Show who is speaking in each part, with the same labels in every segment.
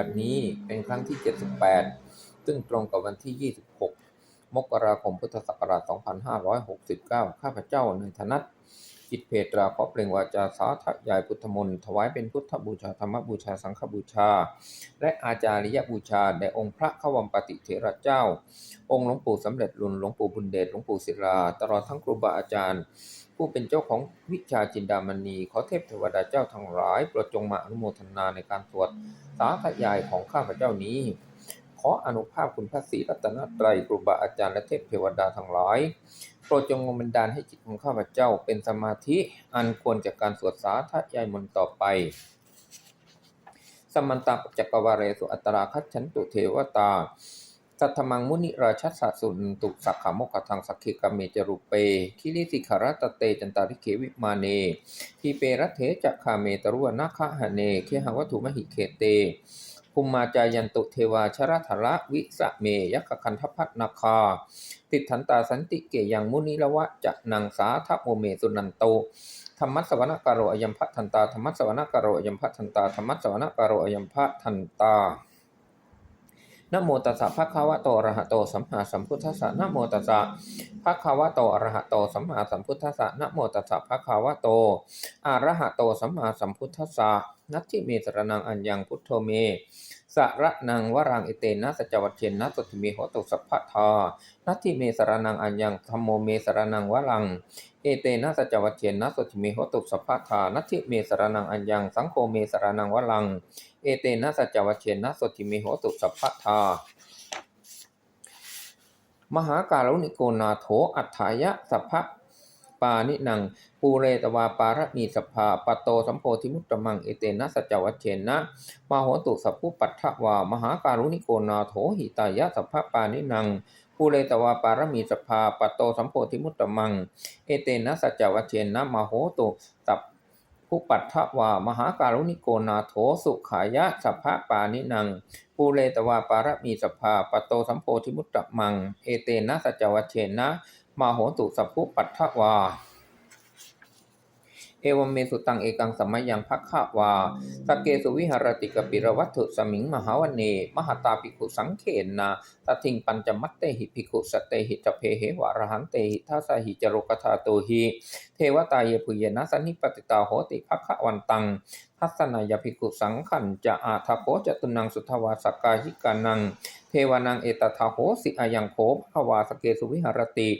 Speaker 1: บัดนี้เป็นครั้งที่ 78 ซึ่งตรงกับวันที่ 26 มกราคมพุทธศักราช 2569 ข้าพเจ้านายธนัท จิตเพตราขอเปล่งวาจาสาธยายพุทธมนต์ถวายเป็นพุทธบูชาธรรมบูชาสังฆบูชา และอาจาริยบูชาแด่องค์พระขวัมปติเถระเจ้า องค์หลวงปู่สำเร็จลุนหลวงปู่บุญเดชหลวงปู่ศิลา ตลอดทั้งครูบาอาจารย์ ผู้เป็นเจ้าของวิชาจินดามณี ขอเทพเทวดาเจ้าทั้งหลายโปรดจงมาอนุโมทนาในการสวดสาธยายของข้าพเจ้านี้ ขออนุภาพคุณพระศรีรัตนตรัยครูบาอาจารย์และเทพเทวดาทั้งหลาย ปรดจงบันดาลให้จิตของข้าพเจ้าเป็นสมาธิอันควรจากการสวดสาธยายมนต์ต่อไป สมันตะจักรวาเรสุอัตราคัจฉันตุเทวตาสัทธมังมุนิราชสสุนตุสักขามกทังสักขิกามเมจรุเป คิริสิขารตเตจันตาริเขวิมาเนทีเปรัตเถจักขาเมตรุวนาคหะเนเคหังวัตถุมหิเขเต ภูมิมาจายันตุเทวาชรธระวิสะเมยักขคันทพัฒนาคา ติดทันตาสันติเกยังมุนิละวะจะนังสาทะโมเมสุนันโตธรรมัสสวนกโรอยัมพะทันตาธรรมัสสวนกโรอยัมพะทันตาธรรมัสสวนกโรอยัมพะทันตานโมตัสสะภะคะวะโตอะระหะโตสัมมาสัมพุทธัสสะนโมตัสสะภะคะวะโตอะระหะโตสัมมาสัมพุทธัสสะนโมตัสสะภะคะวะโตอะระหะโตสัมมาสัมพุทธัสสะ นัตถิเมสรนังอัญญังพุทโธเมสระนังวรังอิเตนะสัจวัชเชนะสติเมโหตุสัพพะทานัตถิเมสรนังอัญญังธัมโมเมสรนังวรังเอเตนะสัจวัชเชนะสติเมโหตุสัพพะทานัตถิเมสรนังอัญญังสังโฆเมสรนังวรังเอเตนะสัจวัชเชนะสติเมโหตุสัพพะทามหาการุณิโกนาโถอัฏฐายะสัพพะปานินัง ปูเรตวาปารมีสภาปตโตสัมโพธิมุตตมังเอเตนะสัจวัชเชนะมาโหตุสัพพุปัฏฐวามหาการุณิโกนาโถหิตายะสัพพะปานินังปูเรตวาปารมีสภาปตโตสัมโพธิมุตตมัง เอเตนะสัจวัชเชนะมาโหตุสัพพุปัฏฐวามหาการุณิโกนาโถสุขายะสัพพะปานินังปูเรตวาปารมีสภาปตโตสัมโพธิมุตตมัง เอเตนะสัจวัชเชนะมาโหตุสัพพุปัฏฐวา เอวเมสุตังเอกังสมัยยังพักขวาสกเกสุวิหารติกปิรวัตถุสมิงมหาวเน มหตาภิกขุสังเขนนาตทิงปัญจมัตเตหิภิกขุสตเตหิจเพเหวะระหันเตหิทัสสะหิจโรกธาโตหิ เทวตาเยปุเยนะสันนิปติตาโหติภักขวันตัง ทัศนายภิกขุสังขันจะอาทาโคจตุนังสุทวาสกาหิกานัง เทวานังเอตทาโหสิอายังโคภวาสเกสุวิหารติ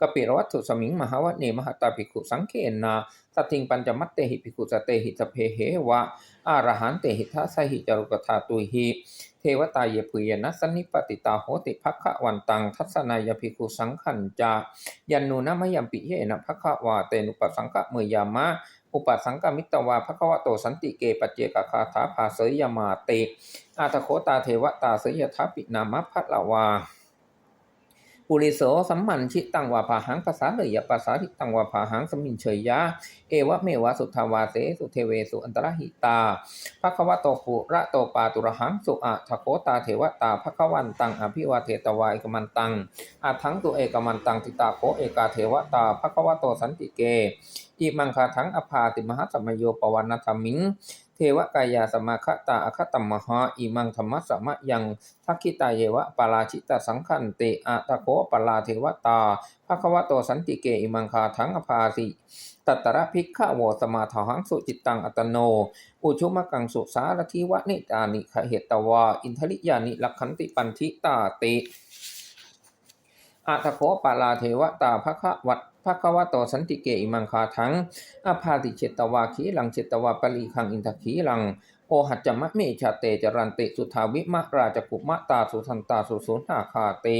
Speaker 1: กปิรวัตถุสมิงมหาวเนมหตาภิกขุสังเขนนาสัตถิงปัญจมัตเตหิภิกขุสเตหิสเพเหวะอารหันเตหิทัสสหิจารุกธาตุหิเทวตาเยปุยนะสันนิปติตาโหติภักขวันตัง ทัศนายภิกขุสังขันจายันนูนะมยัมปิเยนะภักขวาเตนุปสังกะเมยามะ อุปสังกมิตวาภควะโตสันติเกปเจกคาถาภาเสยยมาเตอาตโคตาเทวตาเสยทัปินามพัทละวาปุริโสสัมมันชิตังวาภาหังภาษาเลยยภาษาทิตังวาภาหังสมินเฉยยะ เอวะเมวะสุทธาวาเสสุเทเวสุอันตรหิตาภควะโตปุระโตปาตุระหังสุอะทะโคตาเทวตาภควันตังอภิวาเทตวาเอกมันตังอาทังตุเอกมันตังติตาโคเอกาเทวตาภควะโตสันติเก อิมังคาทังอภาติมหาสมโยปวันธรรมิง เทวกายาสมาคตาอคตัมมหาอิมังธรรมะสมะยังทักขิตาเยวะปาราชิตาสังขันติอะตะโคปลาเทวตาภควะโตสันติเกอิมังคาทังอภาสิตัตตระภิกขโวสมาทหังสุจิตตังอัตโน อุชุมกังสุสารทิวะนิจานิขเหตวา อินทริยานิลักขันติปันทิตาติ อาตโคปาลาเทวตาภคะวัตภควะโตสันติเกอิมังคาทังอภาติเจตวาขีลังเจตวาปลีคังอินทขีลังโอหัจจมะเมชาเตจรันติสุทาวิมะราจกุมะตาสุทันตาสุสุนหาคาติ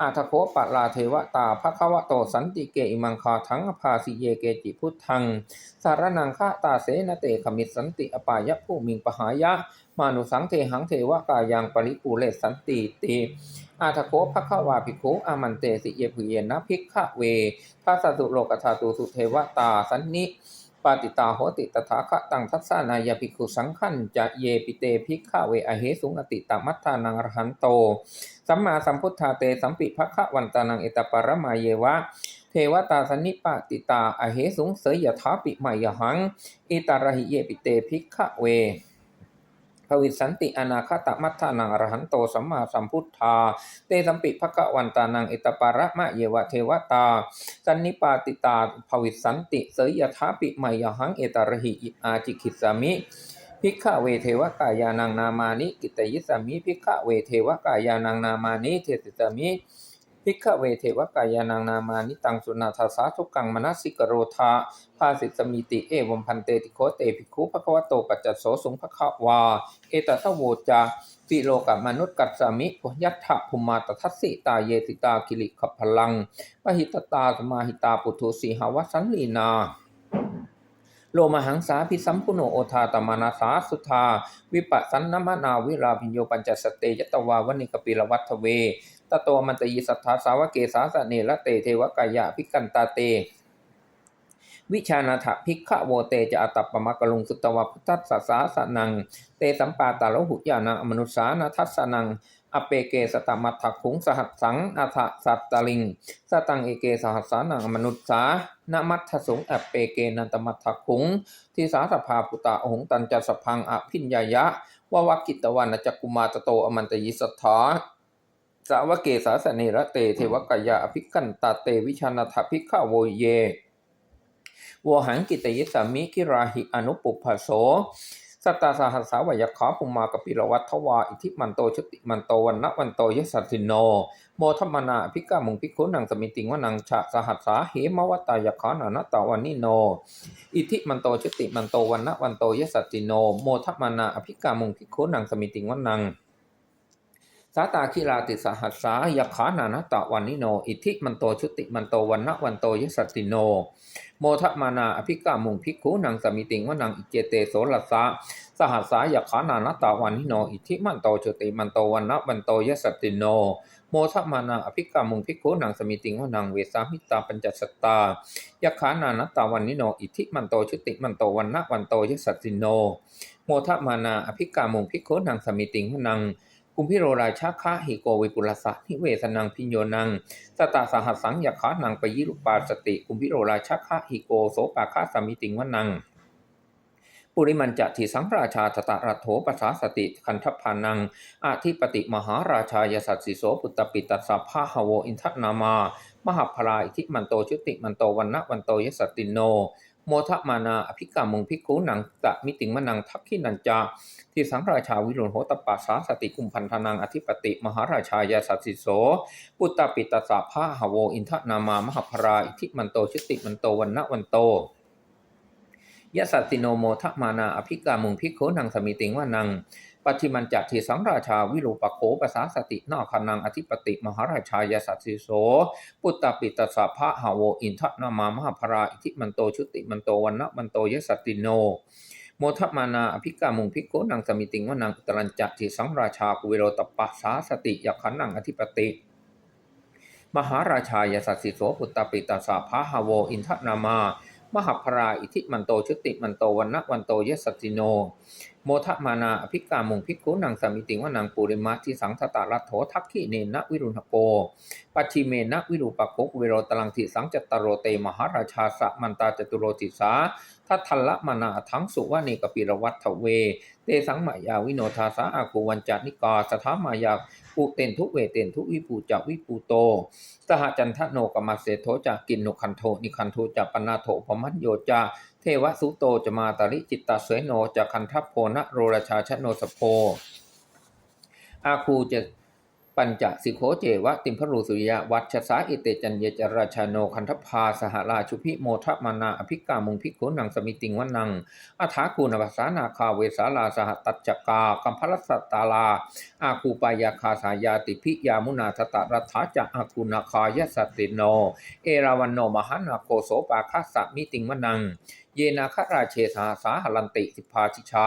Speaker 1: อาทโคปะลาเทวตาภควะโตสันติเกอิมังคาทังอภาสิเยเกจิพุทธัง สารนังฆาตาเสนเตขมิสสันติอปายะผู้มิงปหายะ มานุสังเทหังเทวกายังปริปูเลสสันติติ อาทโคภควาภิกขุอามันเตสิเยภุเยนะภิกขะเวทัสสุโลกธาตุสุเทวตาสันนิปาติตาโหติตถาคตังทัสสานายภิกขุสังขันจะเยปิเตภิกขะเวอเหสุงอติตามัทธานังรหันโต สัมมาสัมพุทธาเตสัมปิภคะวันตานังเอตปรมาเยวะ เทวตาสนนิปาติตาอเหสุงเสยยถาปิมายหังอิตาระหิเยปิเตภิกขะเว ภวิสันติอนาคตมัทธานังอรหันโตสัมมาสัมพุทธา เตสัมปิภกวันตานังเอตปาระมะเยวะเทวตา สันนิปาติตาภวิสันติเสยยถาปิไมยหังเอตระหิอาจิคิสามิพิกขเวเทวกายานังนามานิกิตยิสามิพิกขเวเทวกายานังนามานิเทติสามิ พิกขเวเทวกายานังนามานิตังสุนาทาสาทุกังมนัสิกโรธาภาสิสมิติเอวมพันเตติโคเตภิกขุภควโตปัจจโสสุงภควา เอตตะโวจาสิโลกมนุษย์กัสสามิยัตถะภูมาตทัสสิตาเยติตาคิริขพลังปหิตตาสมาหิตาปุถุสีหวัสันลีนาโลมหังสาพิสัมพุโนโอทาตมานาสาสุธา วิปัสสันนมนาวิราพิโยปัญจสเตยตวาวนิกปิลวัตเว ตโตมันตยิสัทธาสาวเกสาสะเนละเตเทวกายะพิกันตาเต วิชานาถภิกขโวเตจะอตตปมะกะลุงสุตวะพุทธัสสาสนัง เตสัมปาตาลหุยานังอมนุสานาทัสนังอเปเกสตมัตถคุงสหัสสังอัฏสัตตลิง สตังเอเกสหัสสานังอมนุษสานมัตถสงอเปเกนันตมัตถคุงทิสาสภาปุตตะหงตันจัสพังอภิญญายะววกิตวันจักกุมาตโตอมันตยิสัทธา สาวกเกสาสเนระเตเทวกายะอภิกันตาเตวิชานาถภิกขโวเยโวหังกิตยิสามิกิราหิอนุปุพพโสสัตตาสหัสสาวยขาปุมากปิลวัตถวาอิทิมันโตชุติมันโตวันนะวันโตยสัตติโน โมทัมมนาภิกามุงภิกขุนังสมิติงวนังชะสหัสสาเหมวัตตายขานานตาวันนิโน อิทิมันโตชุติมันโตวันนะวันโตยสัตติโน โมทัมมนาอภิกามุงภิกขุนังสมิติงวนังาตาคิราติสหัสสายขานานตะวันนิโน อิทิมันโตชุติมันโตวันนะวันโตยสัตติโน โมทะมานาอภิกามุงภิกขุนังสมิติงวนังอิเจเตโสลัสะสหัสสายขานานตะวันนิโน อิทิมันโตชุติมันโตวันนะวันโตยสัตติโน โมทะมานาอภิกามุงภิกขุนังสมิติงวนังเวสามิตาปัญจสตายขานานตะวันนิโน อิทิมันโตชุติมันโตวันนะวันโตยสัตติโน โมทะมานาอภิกามุงภิกขุนังสมิติงวนัง กุมพิโรราชาคะหิโกวิปุลสะนิเวสนังพิญโยนัง สตาสหัสสังยขานังปยิรุปาสติกุมพิโรราชคะหิโกโสปาคาสมิติงวนัง ปุริมันจะทิสังราชาตตะรัโถปสาสติคันทพานังอาทิปติมหาราชายสัตสิโสปุตตปิตัสสะพาหโวอินทนามามหาพลาอิทิมันโตชุติมันโตวันนะวันโตยสตติโน โมทะมานาอภิกามุงพิกขุนังตะมิติงมนังทักขินันจาที่สังราชาวิรุณโหตปัสสาสติกุมพันธนังอธิปติ มหาราชายาสัสสิโส ปุตตปิตสาภาหโวอินทนามามหาพราอิทิมันโตชิติมันโตวันนะวันโตยะสัตติโนโมทะมานาอภิกามุงพิกขุนังสมิติงวานัง ปฏิมันจัตถิสังราชาวิรูปโขปสาสตินาคานังอธิปติ มหาราชายสัสสิโส ปุตตปิตสาภาหโวอินทนามามหาพราอิทิมันโตชุติมันโตวันนะวันโตยสัตติโนโมทมานาอภิกามุงภิกนังสมิติงวานังอุตรัญจะทิสังราชากุเวโรตปปะสาสติยขันนังอธิปติมหาราชายสัสสิโสปุตตปิตสาภาหโวอินทนามามหาพราอิทิมันโตชุติมันโตวันนะวันโตยสัตติโน โมทมานาอภิกามุงภิกขุนังสมิติวานังปุริมาทิสังทตารัตโถทักขิเนนะวิรุณโก ปัชิเมนะวิรูปโกเวโรตลังทิสังจตตโรเตมหาราชาสะมันตาจตุโรติสา ทัทธัลละมานาทั้งสุวานีกปิรวัตถเว เตสังมายาวิโนทาสาอากูวันจานิกาสถามายาปุเตนทุเวเตนทุวิปูจาวิปูโต สหจันทโนกมัสเสโทจากกินนุคันโทนิคันโทจาปนาโถปมัญโยจาเทวสุโตจะมาตาริจิตตาเสยโนจะคันทัพโพนะโรราชาชโนสโพอาคูจะ ปัญจสิโขเจวะติมพรูสุริยะวัชสาอิเตจัญเยจราชาโนคันทพาสหราชุพิโมทะมานาอภิกามุงภิกขุนังสมิติงวนังอาถาคูนภาษานาคาเวสาลาสหตัจจกากัมพลสัตตาลา อาคูปายาคาสายาติพิยามุนาทตะรัฐาจะอาคูนาคายสติโน เอราวันโนมหานาโคโสปาคัสสะมิติงวนังเยนาคราเชสาสาหลันติสิภาชิชา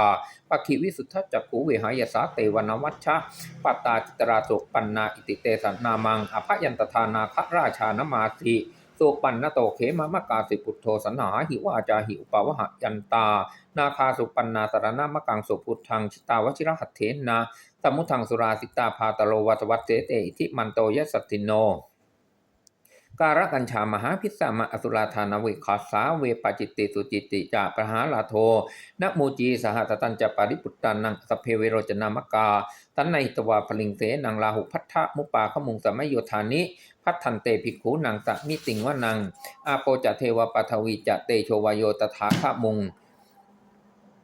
Speaker 1: ปคิวิสุทธจักขูเวหายสาเตวนวัชชะปัตตาจิตราโสปันนาอิติเตสันนามังอภยันตทานาคราชานมาสีสุปันนโตเขมามกาสิปุตโทสนาหิวาจาหิอุปวหยันตา นาคาสุปันนาสารนามกังสุพุทธังชิตาวชิรหัตเถนนาสมุทังสุราสิตาพาตโลวัตวัตเสเตอิทิมันโตยสัตติโน การกัญชามหาพิสสามะอสุราธานเวขาสาเวปจิตติสุจิตติจาปหาลาโทนโมจีสหัตตันจะปาริปุตตานังสเพเวโรจนามกาตันในตวาพลิงเสนังลาหุพัทธมุปาขมุงสมัยโยธานิพัทธันเตภิกขุนังสะมิติงวนังอาโปจะเทวปัทวีจะเตโชวโยตถาคมุง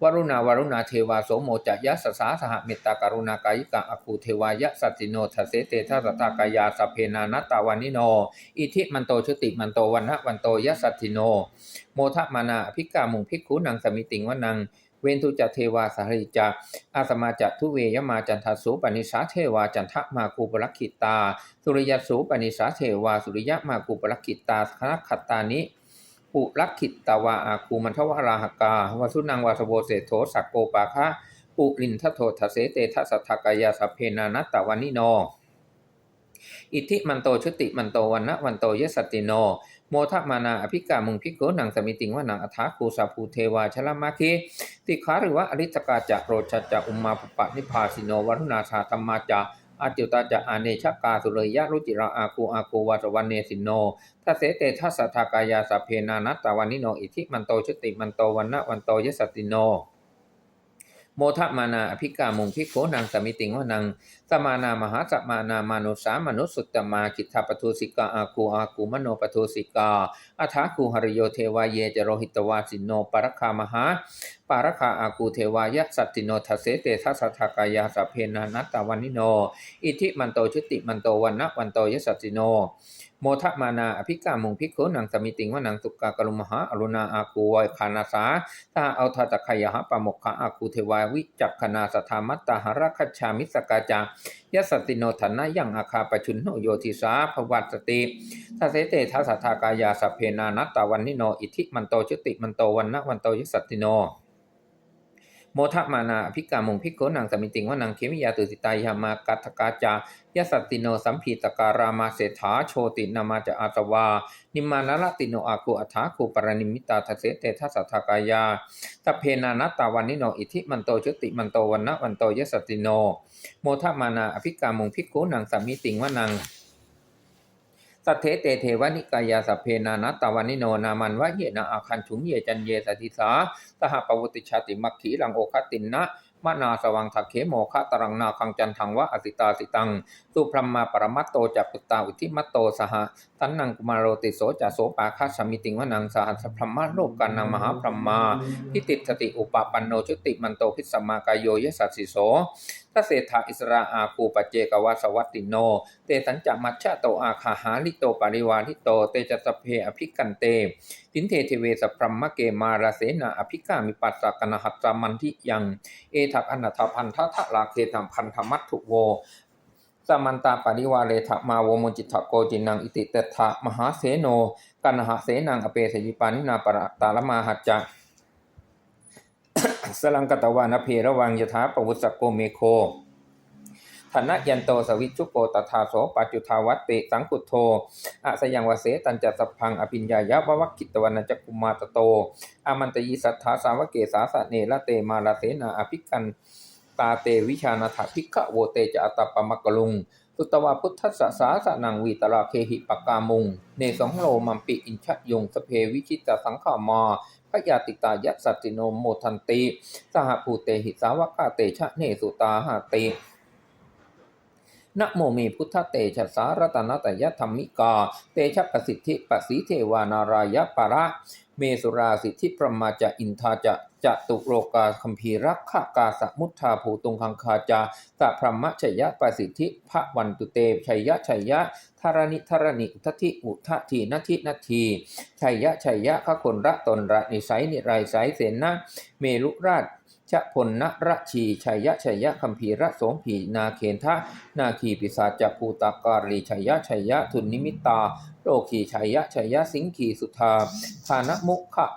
Speaker 1: วรุณาวรุณาเทวาโสโมจะยะสสาสหเมตตากรุณากายิกะอคูเทวายะสัติโนทเสเตทัสตากายาสเพนานัตตาวานิโน อิทิมันโตชุติมันโตวันนะวันโตยะสัติโน โมทะมานาภิกามุงภิกขุนังสมิติงวนัง เวนทุจะเทวาสาริจาอาสมาจัทุเวยมาจันทสุปนิสาเทวาจันทมาคูปรักขิตา สุริยสูปนิสาเทวาสุริยมาคูปรักขิตาคณขัตตานิ ปุรักขิตตาวาอาคูมันทวราหกาวสุนังวาสโวเสโทสักโกปาคะปุลินทโททะเสเตทัสทกายาสเพนานัตตวานิโน อิทธิมันโตชุติมันโตวันนะวันโตยสสติโน โมทะมานาอภิกามุงพิโกนังสมิติงว่านังอัฐาคูสาภูเทวาชลมาคีติขาหรือว่าอริตกาจะโรชจจะอุมมาปปะนิพาสิโนวรุณาชาธรรมาจะ อาจิตาจะอาเนชกาสุเลยยะรุจิราอาคูอาคูวาสวันเนสินโนทัศเสเตทัสสะทากายาสัพเพนานัตตาวันนิโนอิทิมันโตชุติมันโตวันนะวันโตยสสตติโน โมทะมานาอภิกามุงพิโขนังสมิติงวนังสมานามหาสมานามานุสามนุสุตตมากิทธปทุสิกาอาคูอาคูมโนปทุสิกาอัฐาคูหริโยเทวาเยจโรหิตวาสินโนปรคามหาปารคาอาคูเทวายะสัตติโนทัสเสเตทัสสะทากายาสเพนานัตตาวันิโน อิทิมันโตชุติมันโตวันนะวันโตยสสตติโนโมทะมานาอภิกามุงพิกขนังสมิติงวนังสุกากรุมหาอรุณาอาคูวัยคานาสาตาเอาทาตะขยะหะปะมกขะอาคูเทวาวิจักขณาสธามัตตาหราคัจฉามิสกาจายสสติโนธนะยังอาคาปชุนโนโยติสาภวัตสติทัสเสเตทัสสะทากายาสเพนานัตตาวันนิโนอิทิมันโตชุติมันโตวันนะวันโตยสสติโน โมทะมานาอภิกามุงพิกโกนังสมิติงวนังเคมิยาตุสิตายามากัตกาจายสัตติโนสัมพีตการามาเศรษฐาโชตินามาจะอาตวา นิมานารติโนอาคูอัฐาคูปรณิมิตาทเสเตทัสสะทากายาตเพนานัตตาวันนิโนอิทิมันโตชุติมันโตวันนะวันโตยสสตติโน โมทะมานาอภิกามุงพิกโกนังสมิติงวนัง สัทเทเตเทวนิกายาสัพเพนานัตตาวานิโนนามันวะเยนะอาคันฉุงเยจันเยสติสาสหปวุติชาติมัคขีลังโอคตินนะมนาสวังทักเขโมคะตรังนาคังจันทังวะอสิตาสิตังสุพรหมาปรมัตโตจักปุตตาอุทิมัตโตสหตันนังกุมารโรติโสจะโสปาคาสมิติงวนังสหัสพรมาโลกกันนังมหาพรหมาพิติสติอุปปันโนชุติมันโตพิสมากายโยยสัสสิโส ทัเศธาอิสราอาคูปเจกวาสวัตติโน เตสัญจมัชชะโตอาคาหาลิโตปริวาลิโต เตจตเพอภิกันเต ตินเทเทเวสพรหมเกมาราเสนาอภิกามิปัสสะกนหัตสามันทิยัง เอทักอนัตถพันธะทะลาเคตัมพันธมัตถุโวสมันตาปริวาเรทะมาโวมุจิตถโกจินังอิติเตถะมหาเสโน กันหะเสนังอเปสยิปานินาปรตาลมาหัจจะ สลังกตวานเพระวังยถาปวุสสโกเมโคธนยันโตสวิชุโกตถาโสปัจจุทาวัตติสังกุโทอะสยังวเสตันจัสพังอภิญญายะววัคคิตวนัจกุมาตโตอามันตยีสัทธาสาวเกสาสะเนละเตมาลาเสนาอภิกันตาเตวิชานาถภิกขะโวเตจะอัตตปมักลุงสุตวาพุทธสสะสาสะนังวีตราเคหิปกามุง เนสังโลมัมปิอินชะยงสเพวิชิตสังขามา พยาติตายัสัตติโนโมทันติสหภูเตหิสาวกาเตชะเนสุตาหาตินะโมมีพุทธเตชะสารตนตยธรรมิกา เตชะประสิทธิปสีเทวานารายะปะระ เมสุราสิทธิพรมาจะอินทาจะจะตุโรกาคัมภีรักขกาสมุทธาภูตุงคังคาจาสะพรหมชยะปสิทธิพระวันตุเตชัยยะชัยยะธารณิธารณิอุทธิอุททีนาทินาทีชัยยะชัยยะขคนระตนระนิสัยนิไรไสยเสนะเมลุราช ชะพลนระชีชัยยะชัยยะคัมภีระโสมผีนาเคนทะนาคีปิศาจภูตาการีชัยยะชัยยะทุนนิมิตาโลคีชัยยะชัยยะสิงคีสุธาธานมุขะ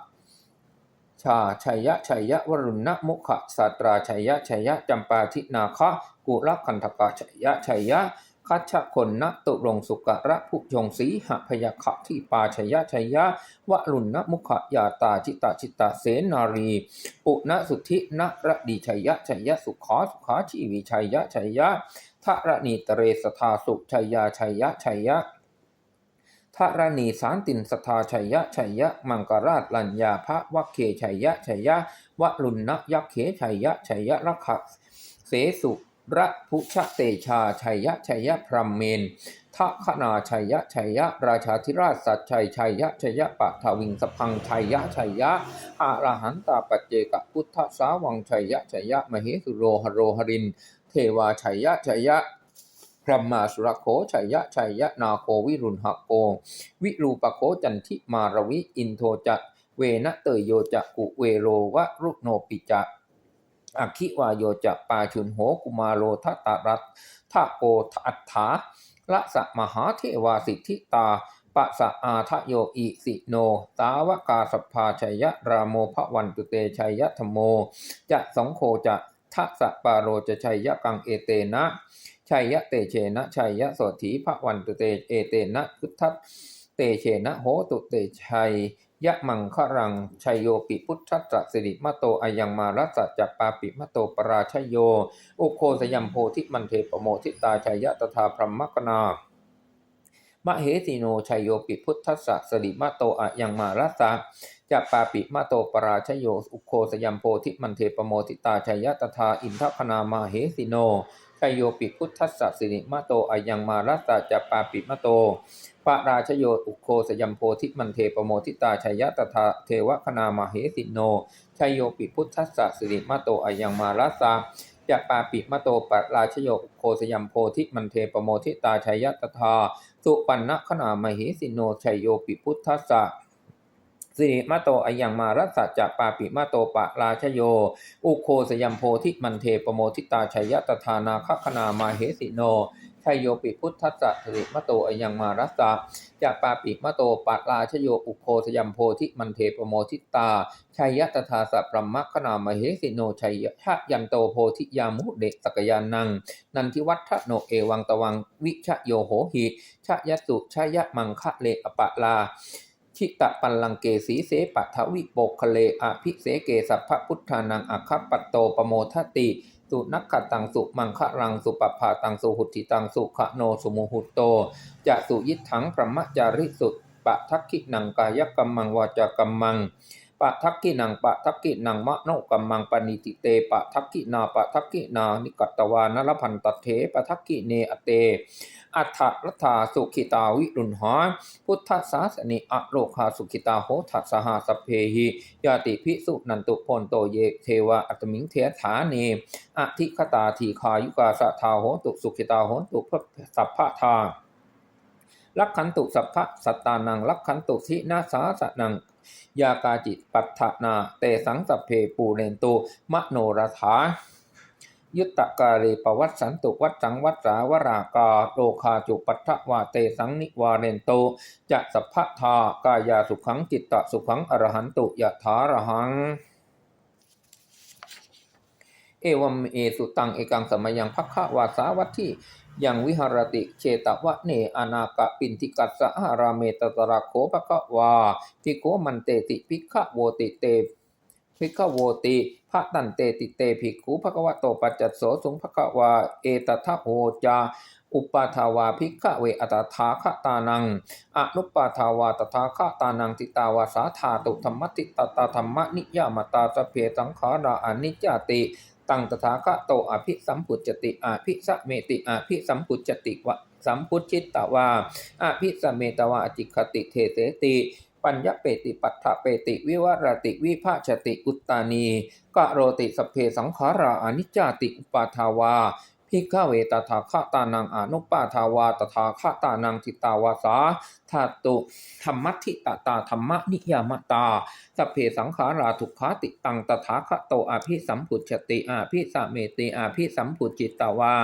Speaker 1: ชาชัยยะชัยยะวรุณมุขะสาตราชัยยะชัยยะจำปาทินาคะกุลคันธกาชัยยะชัยยะ คัชชะคนนะตุรงสุกะระพุยงสีหพยาขะที่ปาชยะชยะวะรุณมุขะยาตาจิตาจิตาเสนารี ปุณสุทธินระดีชยะชยะสุขาสุขาชีวีชยะชยะทะระนีตเรสทาสุชยยะชยะชยะทระรณีสารตินสทาชัยะชัยะ มังกราชลัญญาพระวัคเคชัยะชัยะวะรุณนะยักเขชัยะชัยยะรักขะเสสุ ระพุชเตชาชัยยะชัยยะพรมเมนทะคนาชัยยะชัยยะ ราชาธิราชสัจชัยชัยยะชัยยะปะทวิงสพังชัยยะชัยยะอรหันตาปัจเจกพุทธสาวังชัยยะชัยยะมเหสุโรหโรหริน เทวาชัยยะชัยยะพระมาสุรโคชัยยะชัยยะนาโควิรุณหโก วิรูปโคจันทิมารวิอินโทจะเวนะเตยโยจะกุเวโรวะรุโนปิจะ อคิวายโยจะปาชุนโหกุมาโลทัตตรัตทะโกทัตถาละสะมหาเทวาสิทธิตาปะสะอาทะโยอิสิโน สาวกาสพพาชัยะรามโมภวันตุเตชัยธรมโม จะสองโคจะทัสะปาโรจะชัยะกังเอเตนะชัยะเตเชนะชัยโสถีภวันตุเตเอเตนะพุทธัสเตเชนะโหตุเตชัย ยะมังครังชัยโยปิพุทธัสสะสิริมะโตอายังมารัสสะจัปปาปิมะโตปราชยโย อุโคสยัมโพธิมันเทปโมทิตาชัยยะตถาพรหมกนามะเหสีโนชัยโยปิพุทธัสสะสิริมาโตอะยังมารัสสะจะปาปิมาโตปราชโย อุโคสยัมโพธิมันเทปโมทิตาชัยยะตถาอินทคนามาเหสีโนชัยโยปิพุทธัสสะสิริมาโตอะยังมารัสสะจะปาปิมาโต ปราชโยอุโคสยัมโพธิมันเทปโมทิตาชัยยะตถาเทวคนามาเหสีโนชัยโยปิพุทธัสสะสิริมาโตอะยังมารัสสะจะปาปิมะโตปะราชโยโคสยัมโพธิมันเทปโมทิตาชัยยะตถาสุปันนะขนามหิสิโนชัยโยปิพุทธัสสะสิริมะโตอายังมารัสสะจะปาปิมะโตปะราชโย อุโคสยัมโพธิมันเทปโมทิตาชัยยะตถานาคขนามาเหสิโน ชัยโยปิพุทธัสสะสิริมะโตอายังมารัสสะจะปาปิมะโตปะราชโยอุโคสยัมโพธิมันเทปโมทิตาชัยยะตถาสัพพมะขนามเหสิโนชัยยะยันโตโพธิยามุเดสกยานัง นันทิวัฒโนเอวังตวังวิชโยโหหิชะยะสุชะยะมังคะเลอปะลาชิตะปัลลังเกสีเสปัทวิโปกคะเลอภิเสเกสัพพพุทธานังอคัปปัตโตปโมทติ สุนักขตังสุมังคะรังสุปภาตังสุหุติตังสุขโนสุมุหุตโตจะสุยิทังพระมจาริสุปะทักขินังกายกรรมังวาจากรรมังปะทักกินังปะทักกินังมะโนกัมมังปณิติเตปะทักกินาปะทักกินานิกัตตวานรพันตเถปะทักกิเนอเต อัฏฐรัฐาสุขิตาวิรุณหาพุทธศาสนิอโลคาสุขิตาโหทัสสหสพเพหิยาติภิกษุนันตุพนโตเยเทวะอัตมิงเทฐาเนอธิคตาทีคายุกาสะทาโหตุสุขิตาโหตุพระสัพพะทาลักขันตุสัพพะสัตตานังลักขันตุทินาสาสนังยากาจิปัฏฐานา เตสังสัพเพปูเรนตุมโนรถา ยุตตะกาเรปวัตสันตุวัดสังวัตสาวรากาโลคาจุปัฏฐวาเตสังนิวาเรนโตจะสัพพะทากายาสุขังจิตตสุขังอรหันตุยะถารหัง เอวมเอสุตังเอกังสมยังพักขวาสาวัตถิยังวิหารติเชตวะเนอนาคปินทิกัสสะหาราเมตตระโคภะวาทิโกมันเตติภิกขโวติเต ภิกขโวติพระตันเตติเตภิกขุภควะโตปัจจัสโสสุงภควาเอตทะโหจาอุปาทาวาภิกขเวอัตถาคตานังอนุปาทาวาตถาคตานังติตาวาสาธาตุธรรมติตตาธรรมนิยามตาสเพสังขาราอนิจจติตังตถาคโตอภิสัมพุจจติอภิสะเมติอภิสัมพุจจติวะสัมพุจิตตวาอภิสะเมตวาจิคติเทเสติ ปัญญเปติปัฏฐเปติ วิวรติวิภาชติอุตตานีกะโรติสเพสังขาราอนิจจติอุปาทาวาพิกขเวตถาคตานังอนุปาทาวาตถาคตานังทิตาวาสา ธาตุธรรมัตถิตตาธรรมนิยามตาสัพเพสังขาราทุกขาติตังตถาคโตอาภิสัมพุชติอาภิสเมติอาภิสัมพุจิตตวา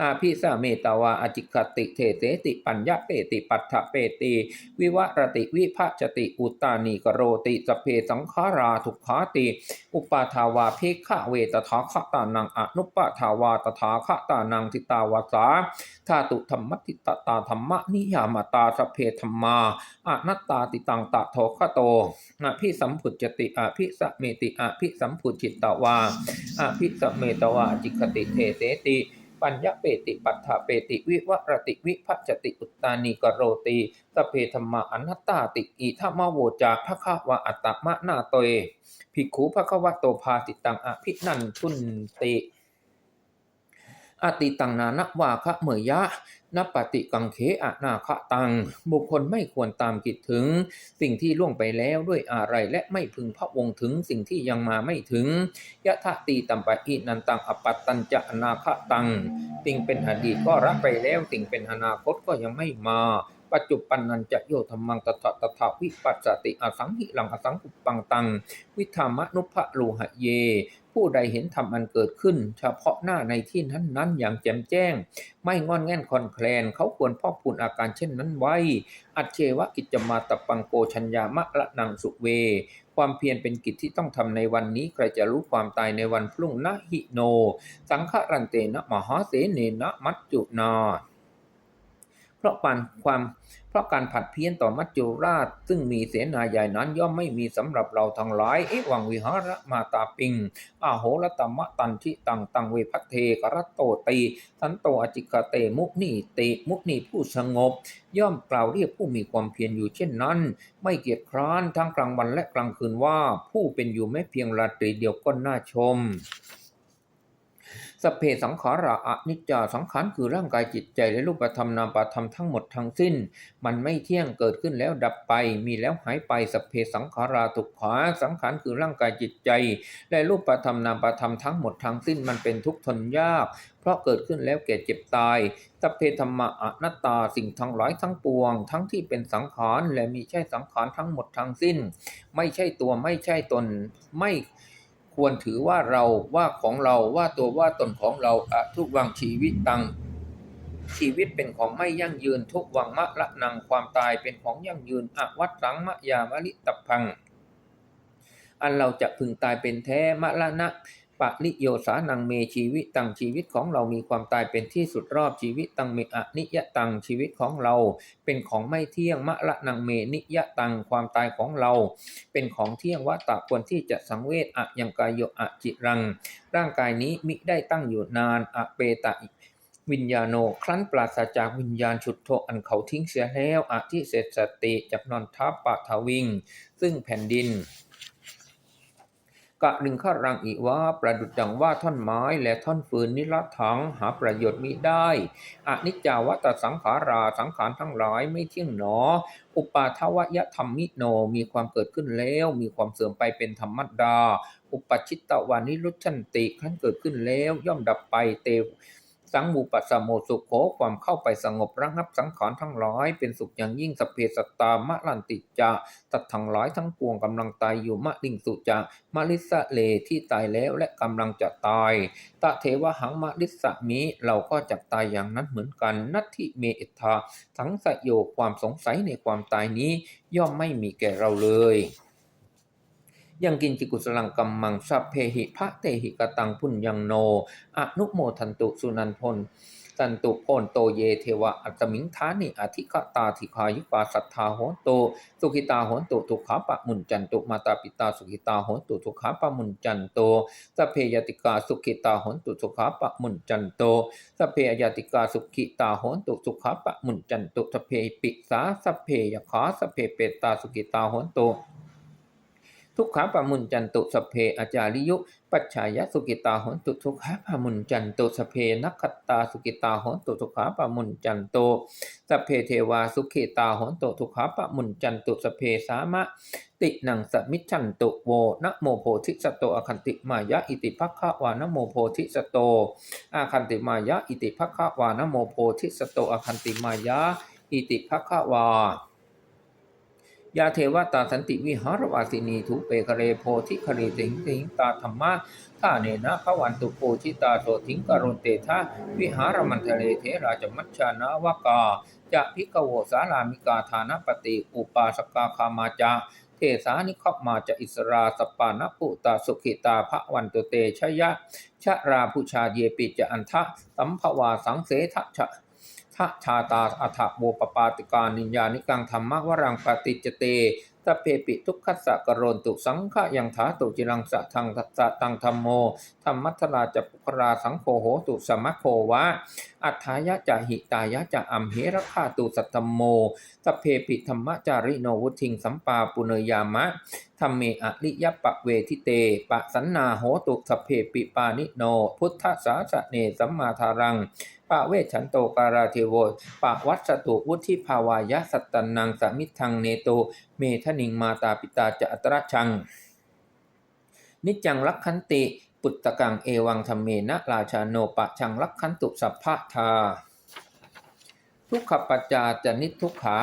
Speaker 1: อาภิสเมตวาอจิกติเทเสติปัญญาเปติปัฏฐเปติวิวรติวิภาชติอุตานีกโรติสัพเพสังขาราทุกขาติ อุปาทาวาภิกขเวตถาคตานังอนุปาทาวาตถาคตานังทิตาวาสาธาตุธรรมติตตาธรรมนิยามตาสัพเพธรรมาอนัตตาติตังตะโทคโตอภิสัมพุจติอภิสะเมติอภิสัมพุจิตตวาอภิสะเมตวาจิกติเทเสติปัญญเปติปัฏฐเปติวิวรติวิพัจจติอุตตานีกโรติสเพธรรมาอนัตตาติอิทัมโวจาภคะวะอัตตมะนาโตยภิกขุภควะโตภาติตังอภินันทุนติอติตังนานวาคะเมยะ นปฏิกังเขอะนาคะตัง บุคคลไม่ควรตามกิจถึง สิ่งที่ล่วงไปแล้วด้วยอะไรและไม่พึงพะวงถึงสิ่งที่ยังมาไม่ถึงยะทะตีตัมปะอินันตังอปัตตัญจะอนาคะตัง สิ่งเป็นอดีตก็รับไปแล้วสิ่งเป็นอนาคตก็ยังไม่มา ปัจจุบันนันจะโยธรรมังตถะตถาวิปัสสติอสังหิลังอสังกุปปังตัง วิธามนุภะโลหะเย ผู้ใดเห็นธรรมอันเกิดขึ้น เฉพาะหน้าในที่นั้นนั้นอย่างแจ่มแจ้ง ไม่งอนแง่นคอนแคลน เขาควรพอกพูนอาการเช่นนั้นไว้ อัจเชวะกิจจมาตปังโกชัญญามะละนังสุเว ความเพียรเป็นกิจที่ต้องทำในวันนี้ ใครจะรู้ความตายในวันพรุ่งนะหิโน สังฆรันเตนะมหาเสเนนะมัจจุนา ราะการความเพราะการผัดเพี้ยนต่อมัจจุราช ซึ่งมีเสนาใหญ่นั้นย่อมไม่มีสำหรับเราทั้งหลายเอวังวิหารมาตาปิงอาโหรตมะตันทิตังตังเวพัทเทกรตโตตีสันโตอจิกเตมุนีติมุนีผู้สงบ ย่อมกล่าวเรียกผู้มีความเพียรอยู่เช่นนั้น ไม่เกียจคร้านทั้งกลางวันและกลางคืนว่าผู้เป็นอยู่แม้เพียงราตรีเดียวก็น่าชม สพเพสังขาระอนิจจาสังขารคือร่างกายจิตใจและรูปธรรมนามธรรมทั้งหมดทั้งสิ้น มันไม่เที่ยงเกิดขึ้นแล้วดับไป มีแล้วหายไปสพเพสังขาราทุกขาสังขารคือร่างกายจิตใจ และรูปธรรมนามธรรมทั้งหมดทั้งสิ้นมันเป็นทุกข์ทนยาก เพราะเกิดขึ้นแล้วแก่เจ็บตายสัพเพธรรมะอนัตตาสิ่งทั้งหลายทั้งปวง ทั้งที่เป็นสังขารและมีใช่สังขารทั้งหมดทั้งสิ้น ไม่ใช่ตัวไม่ใช่ตนไม่ ควรถือว่าเราว่าของเราว่าตัวว่าตนของเราอะทุกวังชีวิตตัง ชีวิตเป็นของไม่ยั่งยืนทุกวังมะละนังความตายเป็นของยั่งยืนอวัตสังมะยามะลิตพัง อันเราจะพึงตายเป็นแท้มะละนะ ปะลิโยสานังเมชีวิตตังชีวิตของเรามีความตายเป็นที่สุดรอบชีวิตตังเมอะนิยตังชีวิตของเรา เป็นของไม่เที่ยงมะละนังเมนิยตังความตายของเรา เป็นของเที่ยงวัตะควรที่จะสังเวชอะยังกายโยอะจิรัง ร่างกายนี้มิได้ตั้งอยู่นานอะเปตะวิญญาโน ครั้นปราศจากวิญญาณฉุดโทอันเขาทิ้งเสียแล้วอะที่เสสติจับนอนทับปะทวิง ซึ่งแผ่นดิน กะดึงข้ารังอีว่าประดุจดังว่าท่อนไม้และท่อนฟืนนิรถังหาประโยชน์มิได้อนิจจาวัตสังขาราสังขารทั้งหลายไม่เที่ยงหนอ อุปาทวยธรรมมิโนมีความเกิดขึ้นแล้ว มีความเสื่อมไปเป็นธรรมดา อุปชิตตวานิรุชันติครั้นเกิดขึ้นแล้วย่อมดับไปเตว สังมูปัสโมสุขโขความเข้าไปสงบระงับสังขารทั้งหลายเป็นสุขอย่างยิ่งสเพสตตามะลันติจะตัดทั้งหลายทั้งปวงกำลังตายอยู่มะลิงสุจะมะลิสะเลที่ตายแล้วและกำลังจะตายตะเทวหังมะลิสะมิเราก็จะตายอย่างนั้นเหมือนกันนัตถิเมอิทธาสังสยโยความสงสัยในความตายนี้ย่อมไม่มีแก่เราเลย ยังกินจิกุสลังกัมมังสัพเพหิพระเตหิกตังพุญยังโนอนุโมทันตุสุนันพลสันตุโพนโตเยเทวะอัตมิงทานิอธิคตาธิคายุปาสัทธาโหนโตสุขิตาโหนตุทุกขาปะมุนจันตุมาตาปิตาสุขิตาโหนตุทุกขาปะมุนจันโตสัพเพยติกาสุขิตาโหนตุสุขาปะมุนจันโตสัพเพยติกาสุขิตาโหนตุสุขาปะมุนจันตุสัพเพปิสาสัพเพยขาสัพเพเปตาสุขิตาโหนตุ ทุกขาปมุนจันตุสเพอาจาริยุ ปัจฉายสุกิตาหนตุทุกขาปมุนจันตุสเพนักขตาสุกิตาหนตุทุกขาปมุนจันโตสเพเทวาสุขิตาหนตุทุกขาปมุนจันตุสเพสามะ ตินังสมิจฉันตุโวนะโมโพธิสโตอคันติมายะอิติภัคคะวานะโมโพธิสโตอาคันติมายะอิติภัคคะวานะโมโพธิสโตอาคันติมายะอิติภัคคะวา ยาเทวตาสันติวิหารวาสินีทุเปคเรโพธิคเรสิงสิงตาธรรมะท่าเนนะพระวันตุโปชิตาโสทิงกรุณเตทะวิหารมันทะเลเทราจมัชชานาวกาจะพิกโวสารามิกาธานปติอุปาสกาคามาจาเทสานิคบมาจะอิสราสปานปุตาสุขิตาพระวันตุเตชยะชะราผู้ชาเยปิจะอันทะสัมภวาสังเสทะชะ ทะชาตาอัฐโบปปาติกานิญญานิกังธรรมวรังปฏิจเตตะเพปิทุกขัสสะกโรนตุสังฆะยังถาตุจิรังสะทังสะตังธรรมโม ธรรมัทราจะปุคราสังโฆโหตุสมะโควะ อัฏฐายะจะหิตายะจะอัมเหระฆาตุสัตตมโมสเพปิธรรมจาริโนวุทิงสัมปาปุเนยามะธรรมเมอริยปะเวทิเต ปะสันนาโหตุสเพปิปานิโน พุทธสาสะเนสัมมาทารังปะเวชันโตการาเทโวปะวัสตุวุธิภาวายะสัตตนังสมิทังเนโต เมทนิงมาตาปิตาจะอัตระชัง นิจังลักขันติ ปุตตะกังเอวังธรรมเมนะราชาโนปะชังลักขันตุสัพพะทา ทุกขปัจจาจะนิทุกขา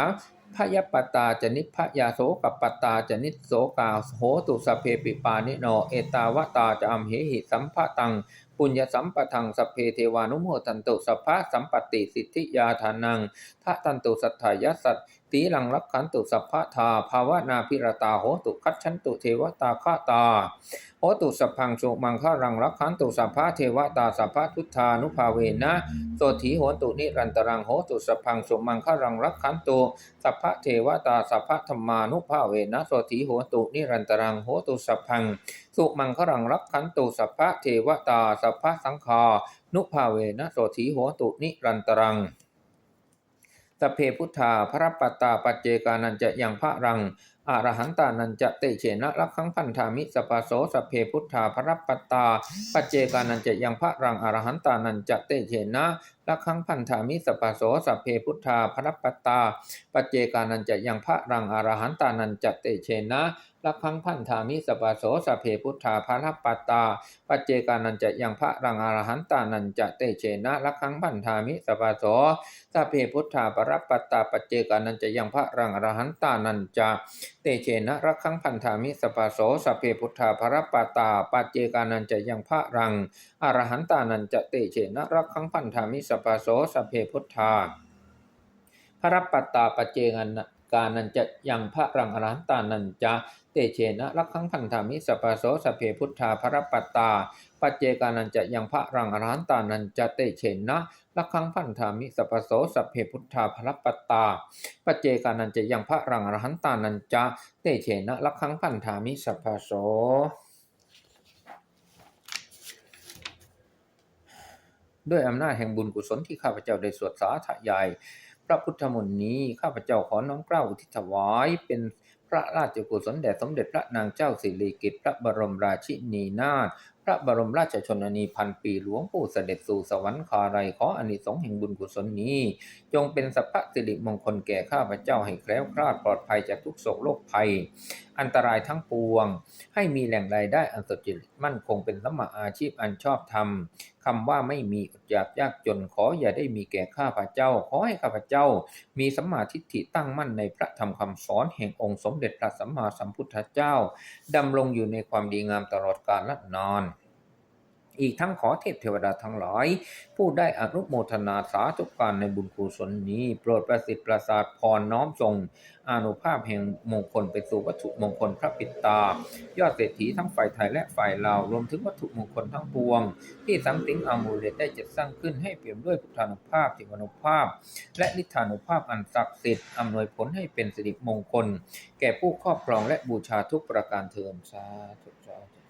Speaker 1: พยปตาจะนิพยาโสกปตาจะนิโสกาโหตุสเพปิปานิโน เอตาวตาจะอมเหหิสัมภะตัง ปุญญสัมปทังสเพเทวานุโมทันตุสัพพะสัมปติสิทธิยาทานังทะตันตุสัทธายสสั ตีลังรักขันตุสัพพะทาภาวนาพิรตาโหตุคัจฉันตุเทวตาฆาตาโหตุสัพพังโชมังคารังรักขันตุสัพพะเทวตาสัพพะทุธานุภาเวนะโสถีโหตุนิรันตรังโหตุสัพพังโชมังคารังรักขันตุสัพพะเทวตาสัพพะธรรมานุภาเวนะโสถีโหตุนิรันตรังโหตุสัพพังสุมังครังรักขันตุสัพพะเทวตาสัพพะสังฆานุภาเวนะโสถีโหตุนิรันตรัง สพเพพุทธาพระปัตตาปัจเจกานันจะยังพระรังอรหันตานันจะเตเฉนะรักขังพันธามิสปาโสสพเพพุทธาพระปัตตาปัจเจกานันจะยังพระรังอรหันตานันจะเตเฉนะรักขังพันธามิสปาโสสพเพพุทธาพระปัตตาปัจเจกานันจะยังพระรังอรหันตานันจะเตเฉนะ รักขังพันธามิสปปโสสเพพุทธาพรปัตตา ปัจเจกานันจะยังพระรังอรหันตานันจะเตเชนะรักขังพันธามิสปปโสสเพพุทธาปรับปัตตา ปัจเจกานันจะยังพระรังอรหันตานันจะเตเชนะรักขังพันธามิสปาโสสเพพุทธาปรับปัตตา ปัจเจกานันจะยังพระรังอรหันตานันจะเตเชนะรักขังพันธามิสปาโสสเพพุทธาพระปัตตาปัจเจกานันกานันจะยังพระรังอรหันตานันจะ เตเชนะรักขังพันธามิสปาโสสเพพุทธาพระปัตตาปัจเจกานันจะยังพระรังอรหันตานันจะเตเชนะลักขังพันธามิสัพโสสัพเพพุทธาภรปัตตาปัจเจกานันจะยังพระรังอรหันตานันจะเตเชนะลักขังพันธามิสัพโสด้วยอำนาจแห่งบุญกุศลที่ข้าพเจ้าได้สวดสาธยายพระพุทธมนต์นี้ข้าพเจ้าขอน้อมเกล้าอุทิศถวายเป็น พระราชกุศลแด่สมเด็จพระนางเจ้าสิริกิติ์พระบรมราชินีนาถพระบรมราชชนนีพันปีหลวงผู้เสด็จสู่สวรรคาลัยขออานิสงส์แห่งบุญกุศลนี้ จงเป็นสัพพะสิริมงคลแก่ข้าพเจ้าให้แคล้วคลาดปลอดภัยจากทุกโศกโรคภัย อันตรายทั้งปวง ให้มีแหล่งรายได้อันสุจริตมั่นคงเป็นสมมาอาชีพอันชอบธรรมคำว่าไม่มีอดอยากยากจนขออย่าได้มีแก่ข้าพเจ้า ขอให้ข้าพเจ้า มีสัมมาทิฏฐิตั้งมั่นในพระธรรมคำสอนแห่งองค์สมเด็จพระสัมมาสัมพุทธเจ้าดำรงอยู่ในความดีงามตลอดกาลและนาน อีกทั้งขอเทพเทวดาทั้งหลาย ผู้ได้อนุโมทนาสาธุการในบุญกุศลนี้ โปรดประสิทธิ์ประสาทพรน้อมทรงอนุภาพแห่งมงคลไปสู่วัตถุมงคลพระปิดตา ยอดเศรษฐีทั้งฝ่ายไทยและฝ่ายลาวรวมถึงวัตถุมงคลทั้งปวง ที่สัมติงอามูเลตได้จัดสร้างขึ้นให้เปี่ยมด้วยพุทธานุภาพเทวานุภาพ และนิธานุภาพอันศักดิ์สิทธิ์อำนวยผลให้เป็นสิริมงคล แก่ผู้ครอบครองและบูชาทุกประการเทินสาธุสาธุ